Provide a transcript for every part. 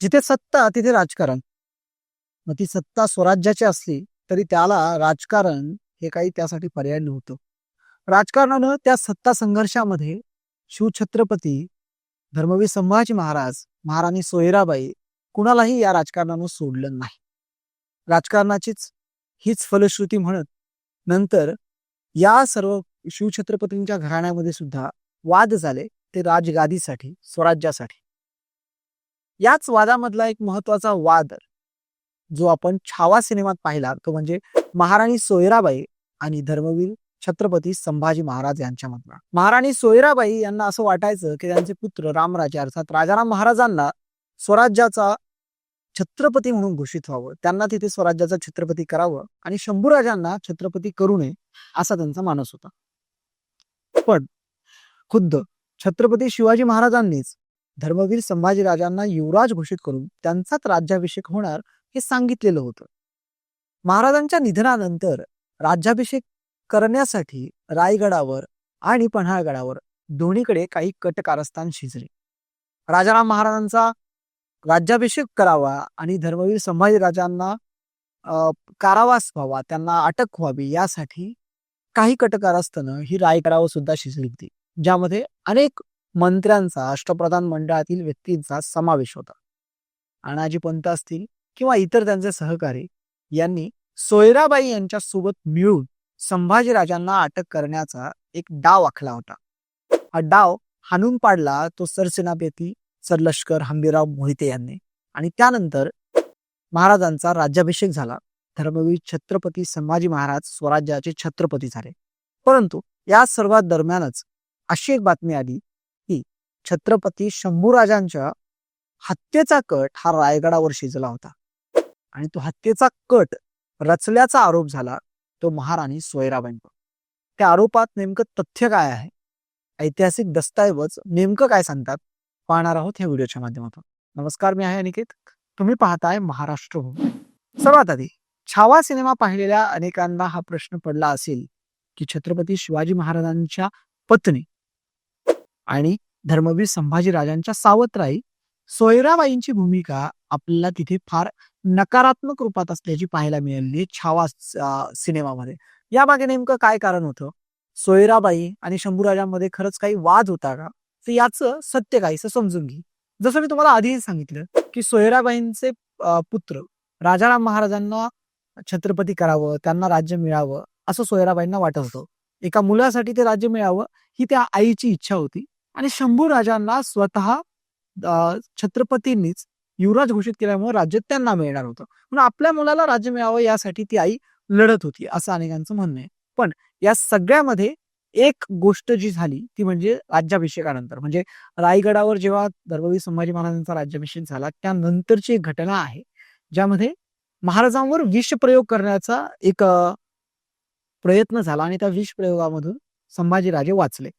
जिथे सत्ता तिथे राजकारण. मग ती सत्ता स्वराज्याची असली तरी त्याला राजकारण हे काही त्यासाठी पर्याय नव्हतं. राजकारणानं त्या सत्ता संघर्षामध्ये शिवछत्रपती धर्मवीर संभाजी महाराज महाराणी सोयराबाई कुणालाही या राजकारणानं सोडलं नाही. राजकारणाचीच हीच फलश्रुती म्हणत नंतर या सर्व शिवछत्रपतींच्या घराण्यामध्ये सुद्धा वाद झाले ते राजगादीसाठी स्वराज्यासाठी. याच वादामधला एक महत्त्वाचा वाद जो आपण छावा सिनेमात पाहिला तो म्हणजे महाराणी सोयराबाई आणि धर्मवीर छत्रपती संभाजी महाराज यांच्यामधला. महाराणी सोयराबाई यांना असं वाटायचं की त्यांचे पुत्र रामराजे अर्थात राजाराम महाराजांना स्वराज्याचा छत्रपती म्हणून घोषित व्हावं. त्यांना तिथे स्वराज्याचा छत्रपती करावं आणि शंभूराजांना छत्रपती करू नये असा त्यांचा मानस होता. पण खुद्द छत्रपती शिवाजी महाराजांनीच धर्मवीर संभाजीराजांना युवराज घोषित करून त्यांचाच राज्याभिषेक होणार हे सांगितलेलं होतं. महाराजांच्या निधनानंतर राज्याभिषेक करण्यासाठी रायगडावर आणि पन्हाळगडावर दोन्हीकडे काही कट कारस्थान शिजले. राजाराम महाराजांचा राज्याभिषेक करावा आणि धर्मवीर संभाजीराजांना कारावास व्हावा त्यांना अटक व्हावी यासाठी काही कटकारस्थानं ही रायगडावर सुद्धा शिजली होती. ज्यामध्ये अनेक मंत्र्यांचा अष्टप्रधान मंडळातील व्यक्तींचा समावेश होता. अनाजी पंत असतील किंवा इतर त्यांचे सहकारी यांनी सोयराबाई यांच्या सोबत मिळून संभाजीराजांना अटक करण्याचा एक डाव आखला होता. हा डाव हाणून पाडला तो सरसेनापती सरलष्कर हंबीराव मोहिते यांनी आणि त्यानंतर महाराजांचा राज्याभिषेक झाला. धर्मवीर छत्रपती संभाजी महाराज स्वराज्याचे छत्रपती झाले. परंतु या सर्वात दरम्यानच अशी एक बातमी आली छत्रपती शंभूराजांच्या हत्येचा कट हा रायगडावर शिजला होता. आणि तो हत्येचा कट रचल्याचा आरोप झाला तो महाराणी सोयराबाईंवर. त्या आरोपात नेमकं तथ्य काय आहे? ऐतिहासिक दस्तऐवज नेमकं काय सांगतात? पाहणार आहोत ह्या व्हिडिओच्या माध्यमातून. नमस्कार मी आहे अनिकेत. तुम्ही पाहताय महाराष्ट्र हो. सर्वात आधी छावा सिनेमा पाहिलेल्या अनेकांना हा प्रश्न पडला असेल की छत्रपती शिवाजी महाराजांच्या पत्नी आणि धर्मवीर संभाजीराजांच्या सावत्राई सोयराबाईंची भूमिका आपल्याला तिथे फार नकारात्मक रूपात असल्याची पाहायला मिळाली छावा सिनेमामध्ये. या मागे नेमकं काय कारण होतं? सोयराबाई आणि शंभूराजांमध्ये खरंच काही वाद होता का? तर याचं सत्य काहीसं समजून घे. जसं मी तुम्हाला आधीही सांगितलं की सोयराबाईंचे पुत्र राजाराम महाराजांना छत्रपती करावं त्यांना राज्य मिळावं असं सोयराबाईंना वाटत होतं. एका मुलासाठी ते राज्य मिळावं ही त्या आईची इच्छा होती. आणि शंभू राजांना स्वतः छत्रपतींनीच युवराज घोषित केल्यामुळे राज्य त्यांना मिळणार होतं. म्हणून आपल्या मुलाला राज्य मिळावं यासाठी ती आई लढत होती असं अनेकांचं म्हणणं आहे. पण या सगळ्यामध्ये एक गोष्ट जी झाली ती म्हणजे राज्याभिषेकानंतर. म्हणजे रायगडावर जेव्हा धर्मवीर संभाजी महाराजांचा राज्याभिषेक झाला त्यानंतरची एक घटना आहे ज्यामध्ये महाराजांवर विष प्रयोग करण्याचा एक प्रयत्न झाला आणि त्या विष प्रयोगामधून संभाजीराजे वाचले.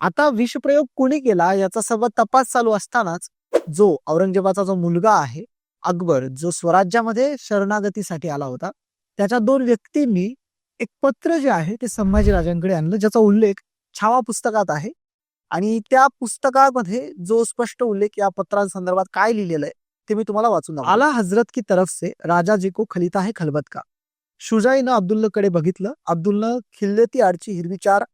आता विषप्रयोग कोणी केला याचा सर्व तपास चालू असतानाच जो औरंगजेबाचा जो मुलगा आहे अकबर जो स्वराज्यामध्ये शरणागतीसाठी आला होता त्याच्या दोन व्यक्तींनी एक पत्र जे आहे ते संभाजीराजांकडे आणलं ज्याचा उल्लेख छावा पुस्तकात आहे. आणि त्या पुस्तकामध्ये जो स्पष्ट उल्लेख या पत्रांसंदर्भात काय लिहिलेलं आहे ते मी तुम्हाला वाचून आला हजरत की तरफ से राजा जी को खलिता है खलबत का? शुजाईनं अब्दुल्लकडे बघितलं. अब्दुलनं खिल्लती आडची हिरवीचार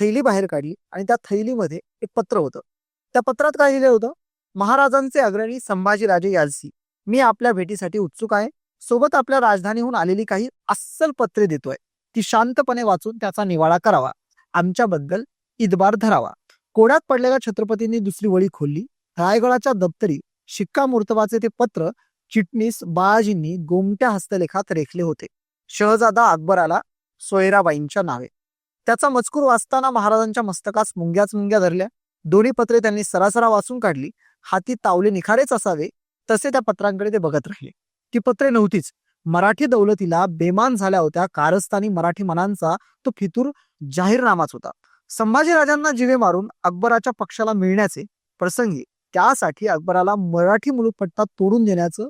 थैली बाहेर काढली आणि त्या थैलीमध्ये एक पत्र होतं. त्या पत्रात काय लिहिलं होतं? महाराजांचे अग्रणी संभाजीराजे यालसी मी आपल्या भेटीसाठी उत्सुक आहे. सोबत आपल्या राजधानीहून आलेली काही अस्सल पत्रे देतोय. ती शांतपणे वाचून त्याचा निवाडा करावा. आमच्याबद्दल इदबार धरावा. कोड्यात पडलेल्या छत्रपतींनी दुसरी वळी खोलली. रायगडाच्या दप्तरी शिक्का मुर्तबाचे ते पत्र चिटणीस बाळाजींनी गोमट्या हस्तलेखात रेखले होते. शहजादा अकबराला सोयराबाईंच्या नावे. त्याचा मजकूर वाचताना महाराजांच्या मस्तकास मुंग्याच मुंग्या धरल्या. दोन्ही पत्रे त्यांनी सरासरा वाचून काढली. हाती तावले निखारेच असावे तसे त्या पत्रांकडे ते बघत राहिले. ती पत्रे नव्हतीच. मराठी दौलतीला बेमान झाल्या होत्या कारस्थानी मराठी मनांचा तो फितूर जाहीरनामाच होता. संभाजीराजांना जिवे मारून अकबराच्या पक्षाला मिळण्याचे प्रसंगी त्यासाठी अकबराला मराठी मुलुकपट्टा तोडून देण्याचं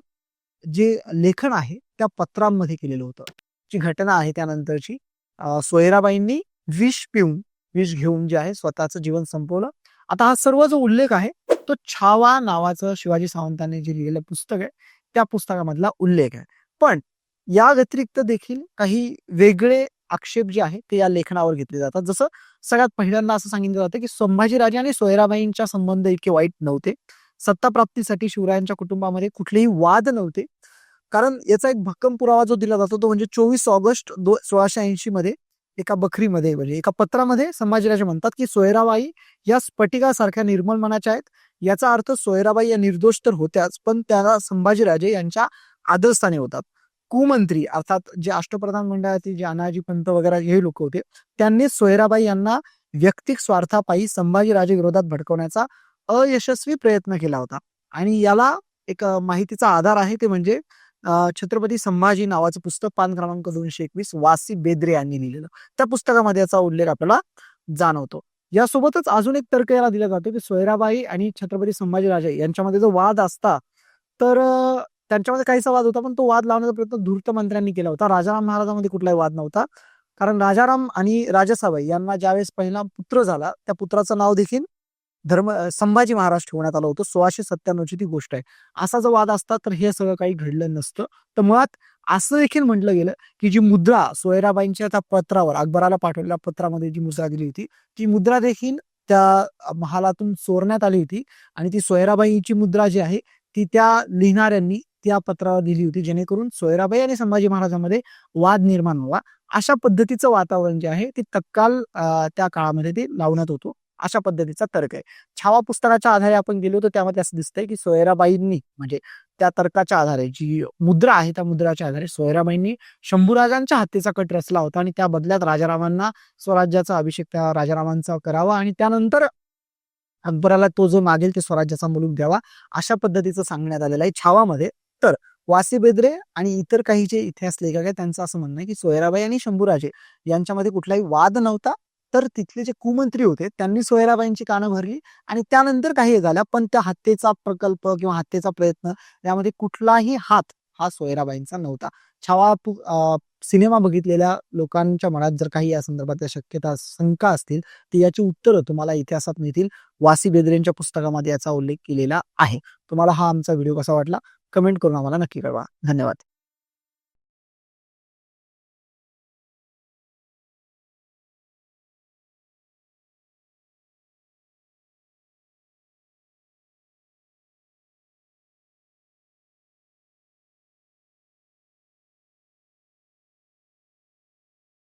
जे लेखन आहे त्या पत्रांमध्ये केलेलं होतं. जी घटना आहे त्यानंतरची सोयराबाईंनी विष पिऊन विष घेऊन जे आहे स्वतःचं जीवन संपवलं. आता हा सर्व जो उल्लेख आहे तो छावा नावाचं शिवाजी सावंतांनी जे लिहिलेलं पुस्तक आहे त्या पुस्तकामधला उल्लेख आहे. पण या व्यतिरिक्त देखील काही वेगळे आक्षेप जे आहे ते या लेखनावर घेतले जातात. जसं सगळ्यात पहिल्यांदा असं सांगितलं जातं की संभाजीराजे आणि सोयराबाईंच्या संबंध इतके वाईट नव्हते. सत्ता प्राप्तीसाठी शिवरायांच्या कुटुंबामध्ये कुठलेही वाद नव्हते. कारण याचा एक भक्कम पुरावा जो दिला जातो तो म्हणजे चोवीस ऑगस्ट दो सोळाशे ऐंशी मध्ये एका बखरीमध्ये म्हणजे एका पत्रामध्ये संभाजीराजे म्हणतात की सोयराबाई या स्फटिकासारख्या निर्मल मनाच्या आहेत. याचा अर्थ सोयराबाई या निर्दोष तर होत्याच पण त्याला संभाजीराजे यांच्या आदरस्थाने होतात. कुमंत्री अर्थात जे अष्टप्रधान मंडळातील जे अनाजी पंत वगैरे हे लोक होते त्यांनी सोयराबाई यांना व्यक्तिक स्वार्थापायी संभाजीराजे विरोधात भडकवण्याचा अयशस्वी प्रयत्न केला होता. आणि याला एक माहितीचा आधार आहे ते म्हणजे छत्रपती संभाजी नावाचं पुस्तक पान क्रमांक दोनशे एकवीस वासी बेद्रे यांनी लिहिलेलं. त्या पुस्तकामध्ये याचा उल्लेख आपल्याला जाणवतो. यासोबतच अजून एक तर्क याला दिला जातो की सोयराबाई आणि छत्रपती संभाजीराजे यांच्यामध्ये जो वाद असता तर त्यांच्यामध्ये काहीसा वाद होता पण तो वाद लावण्याचा प्रयत्न धूर्त मंत्र्यांनी केला होता. राजाराम महाराजांमध्ये कुठलाही वाद नव्हता. कारण राजाराम आणि राजासाबाई यांना ज्यावेळेस पहिला पुत्र झाला त्या पुत्राचं नाव देखील धर्म संभाजी महाराज ठेवण्यात आलं होतं. सोळाशे सत्त्याण्णवची ती गोष्ट आहे. असा जर वाद असता तर हे सगळं काही घडलं नसतं. तर मुळात असं देखील म्हटलं गेलं की जी मुद्रा सोयराबाईंच्या त्या पत्रावर अकबराला पाठवलेल्या पत्रामध्ये जी मुद्रा दिली होती ती मुद्रा देखील त्या महालातून चोरण्यात आली होती. आणि ती सोयराबाईंची मुद्रा जी आहे ती त्या लिहिणाऱ्यांनी त्या पत्रावर दिली होती जेणेकरून सोयराबाई आणि संभाजी महाराजांमध्ये वाद निर्माण व्हावा. अशा पद्धतीचं वातावरण जे आहे ते तत्काल त्या काळामध्ये ते लावण्यात होतो. अशा पद्धतीचा तर्क आहे. छावा पुस्तकाच्या आधारे आपण गेलो तर त्यामध्ये असं दिसतंय की सोयराबाईंनी म्हणजे त्या तर्काच्या आधारे जी मुद्रा आहे त्या मुद्राच्या आधारे सोयराबाईंनी शंभूराजांच्या हत्येचा कट रचला होता आणि त्या बदल्यात राजारामांना स्वराज्याचा अभिषेक त्या राजारामांचा करावा आणि त्यानंतर अकबराला तो जो मागेल ते स्वराज्याचा मुलूक द्यावा अशा पद्धतीचं सांगण्यात आलेलं आहे छावामध्ये. तर वासी बेद्रे आणि इतर काही जे इतिहास लेखक आहेत त्यांचं असं म्हणणं आहे की सोयराबाई आणि शंभूराजे यांच्यामध्ये कुठलाही वाद नव्हता. तर तिथले जे कुमंत्री होते त्यांनी सोयराबाईंची कानं भरली आणि त्यानंतर काही झाल्या पण त्या हत्येचा प्रकल्प किंवा हत्येचा प्रयत्न यामध्ये कुठलाही हात हा सोयराबाईंचा नव्हता. छावा सिनेमा बघितलेल्या लोकांच्या मनात जर काही या संदर्भातल्या शक्यता शंका असतील तर याची उत्तरं तुम्हाला इतिहासात मिळतील. वासी बेद्रेंच्या पुस्तकामध्ये याचा उल्लेख केलेला आहे. तुम्हाला हा आमचा व्हिडिओ कसा वाटला? कमेंट करून आम्हाला नक्की कळवा. धन्यवाद.